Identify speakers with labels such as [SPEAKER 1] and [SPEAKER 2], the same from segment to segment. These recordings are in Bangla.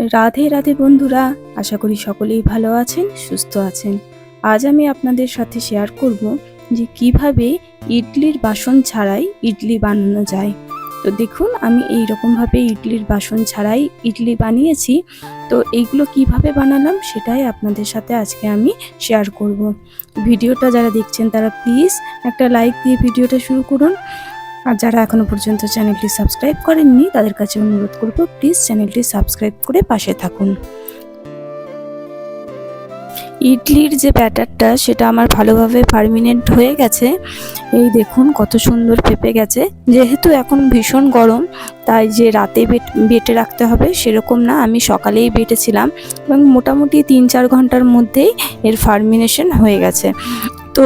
[SPEAKER 1] রাধে রাধে বন্ধুরা, আশা করি সকলেই ভালো আছেন, সুস্থ আছেন। আজ আমি আপনাদের সাথে শেয়ার করব যে কীভাবে ইডলির বাসন ছাড়াই ইডলি বানানো যায়। তো দেখুন, আমি এই রকমভাবে ইডলির বাসন ছাড়াই ইডলি বানিয়েছি। তো এইগুলো কীভাবে বানালাম সেটাই আপনাদের সাথে আজকে আমি শেয়ার করব। ভিডিওটা যারা দেখছেন তারা প্লিজ একটা লাইক দিয়ে ভিডিওটা শুরু করুন। আর যারা এখনও পর্যন্ত চ্যানেলটি সাবস্ক্রাইব করেননি, তাদের কাছে অনুরোধ করব প্লিজ চ্যানেলটি সাবস্ক্রাইব করে পাশে থাকুন। ইডলির যে ব্যাটারটা, সেটা আমার ভালোভাবে পারমিনেন্ট হয়ে গেছে। এই দেখুন, কত সুন্দর পেপে গেছে। যেহেতু এখন ভীষণ গরম, তাই যে রাতে বেটে রাখতে হবে সেরকম না। আমি সকালেই বেটেছিলাম এবং মোটামুটি তিন চার ঘণ্টার মধ্যেই এর ফার্মিনেশন হয়ে গেছে। তো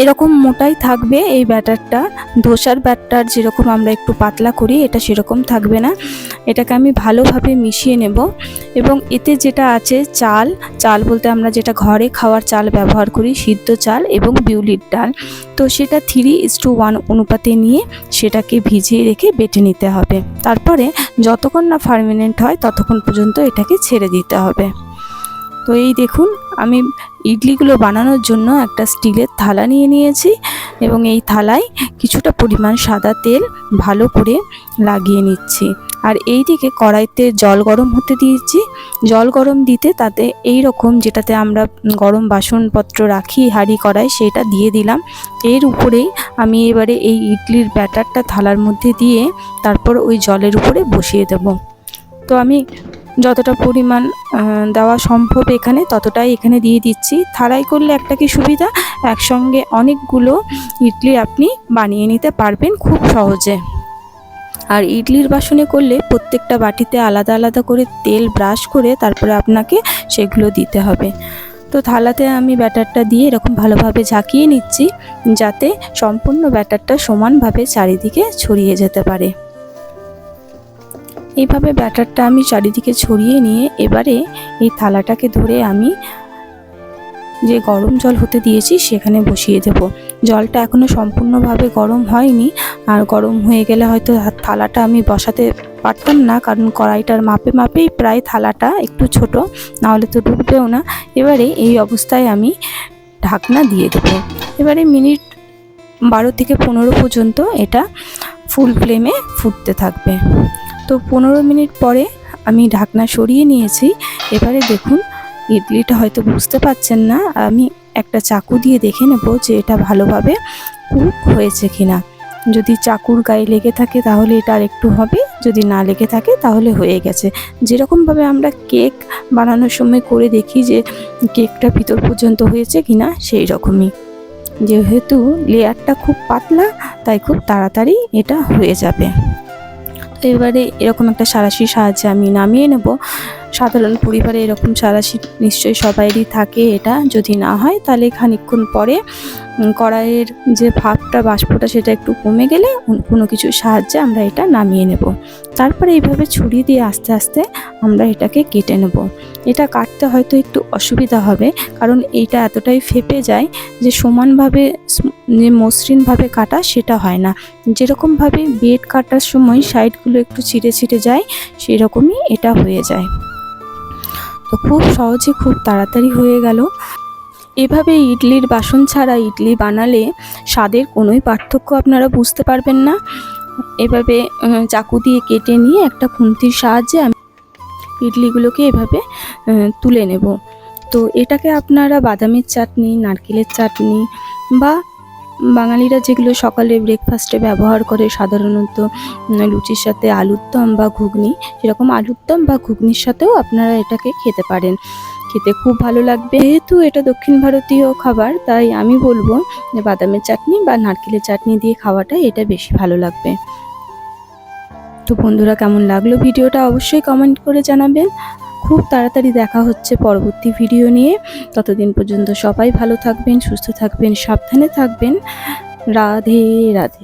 [SPEAKER 1] এরকম মোটাই থাকবে এই ব্যাটারটা। ধোসার ব্যাটার যেরকম আমরা একটু পাতলা করি, এটা সেরকম থাকবে না। এটাকে আমি ভালোভাবে মিশিয়ে নেব এবং এতে যেটা আছে চাল চাল বলতে আমরা যেটা ঘরে খাওয়ার চাল ব্যবহার করি, সিদ্ধ চাল এবং বিউলির ডাল। তো সেটা থ্রি ইস টু ওয়ান অনুপাতে নিয়ে সেটাকে ভিজিয়ে রেখে বেটে নিতে হবে। তারপরে যতক্ষণ না ফার্মিনেন্ট হয় ততক্ষণ পর্যন্ত এটাকে ছেড়ে দিতে হবে। তো এই দেখুন আমি ইডলিগুলো বানানোর জন্য একটা স্টিলের থালা নিয়ে নিয়েছি এবং এই থালায় কিছুটা পরিমাণ সাদা তেল ভালো করে লাগিয়ে নিচ্ছি। আর এই দিকে কড়াইতে জল গরম হতে দিয়েছি। জল গরম দিতে তাতে এই রকম যেটাতে আমরা গরম বাসনপত্র রাখি, হাঁড়ি, কড়াই, সেটা দিয়ে দিলাম। এর উপরেই আমি এবারে এই ইডলির ব্যাটারটা থালার মধ্যে দিয়ে তারপর ওই জলের উপরে বসিয়ে দেব। তো আমি যতটা পরিমাণ দেওয়া সম্ভব এখানে, ততটাই এখানে দিয়ে দিচ্ছি। থালায় করলে একটা কি সুবিধা? একসঙ্গে অনেকগুলো ইডলি আপনি বানিয়ে নিতে পারবেন খুব সহজে। আর ইডলির বাসনে করলে প্রত্যেকটা বাটিতে আলাদা আলাদা করে তেল ব্রাশ করে তারপরে আপনাকে সেগুলো দিতে হবে। তো থালাতে আমি ব্যাটারটা দিয়ে এরকম ভালোভাবে ঝাঁকিয়ে নিচ্ছি, যাতে সম্পূর্ণ ব্যাটারটা সমানভাবে চারিদিকে ছড়িয়ে যেতে পারে। এইভাবে ব্যাটারটা আমি চারিদিকে ছড়িয়ে নিয়ে এবারে এই থালাটাকে ধরে আমি যে গরম জল হতে দিয়েছি সেখানে বসিয়ে দেব। জলটা এখনও সম্পূর্ণভাবে গরম হয়নি। আর গরম হয়ে গেলে হয়তো থালাটা আমি বসাতে পারতাম না, কারণ কড়াইটার মাপে মাপেই প্রায় থালাটা একটু ছোট, নাহলে তো ডুববেও না। এবারে এই অবস্থায় আমি ঢাকনা দিয়ে দেব। এবারে মিনিট বারো থেকে পনেরো পর্যন্ত এটা ফুল ফ্লেমে ফুটতে থাকবে। তো পনেরো মিনিট পরে আমি ঢাকনা সরিয়ে নিয়েছি। এবারে দেখুন, ইডলিটা হয়তো বুঝতে পারছেন না। আমি একটা চাকু দিয়ে দেখে নেব যে এটা ভালোভাবে কুক হয়েছে কিনা। যদি চাকুর গায়ে লেগে থাকে তাহলে এটা আর একটু হবে, যদি না লেগে থাকে তাহলে হয়ে গেছে। যেরকমভাবে আমরা কেক বানানোর সময় করে দেখি যে কেকটা ভিতর পর্যন্ত হয়েছে কিনা, সেই রকমই। যেহেতু লেয়ারটা খুব পাতলা, তাই খুব তাড়াতাড়ি এটা হয়ে যাবে। এবারে এরকম একটা সারাশির সাহায্যে আমি নামিয়ে নেব। সাধারণ পরিবারে এরকম সারাশি নিশ্চয়ই সবাইরই থাকে এটা। যদি না হয়, তাহলে খানিকক্ষণ পরে কড়াইয়ের যে ভাবটা বাষ্পটা, সেটা একটু কমে গেলে কোনো কিছুর সাহায্যে আমরা এটা নামিয়ে নেব। তারপরে এইভাবে ছুরি দিয়ে আস্তে আস্তে আমরা এটাকে কেটে নেব। এটা কাটতে হয়তো একটু অসুবিধা হবে, কারণ এইটা এতটাই ফেপে যায় যে সমানভাবে যে মসৃণভাবে কাটা সেটা হয় না। যেরকমভাবে বেড কাটার সময় সাইডগুলো একটু ছিঁড়ে ছিঁড়ে যায়, সেরকমই এটা হয়ে যায়। খুব সহজে খুব তাড়াতাড়ি হয়ে গেল। এভাবে ইডলির বাসন ছাড়া ইডলি বানালে স্বাদের কোনোই পার্থক্য আপনারা বুঝতে পারবেন না। এভাবে চাকু দিয়ে কেটে নিয়ে একটা খুন্তির সাহায্যে আমি ইডলিগুলোকে এভাবে তুলে নেব। তো এটাকে আপনারা বাদামের চাটনি, নারকেলের চাটনি বা বাঙালিরা যেগুলো সকালে ব্রেকফাস্টে ব্যবহার করে সাধারণত লুচির সাথে আলুর দম বা ঘুগনি, সেরকম আলুর দম বা ঘুগনির সাথেও আপনারা এটাকে খেতে পারেন। খেতে খুব ভালো লাগবে। যেহেতু এটা দক্ষিণ ভারতীয় খাবার, তাই আমি বলব যে বাদামের চাটনি বা নারকেলের চাটনি দিয়ে খাওয়াটা এটা বেশি ভালো লাগবে। তো বন্ধুরা, কেমন লাগল ভিডিওটা অবশ্যই কমেন্ট করে জানাবেন। খুব তাড়াতাড়ি দেখা হচ্ছে পরবর্তী ভিডিও নিয়ে। ততদিন পর্যন্ত সবাই ভালো থাকবেন, সুস্থ থাকবেন, সাবধানে থাকবেন। রাধে রাধে।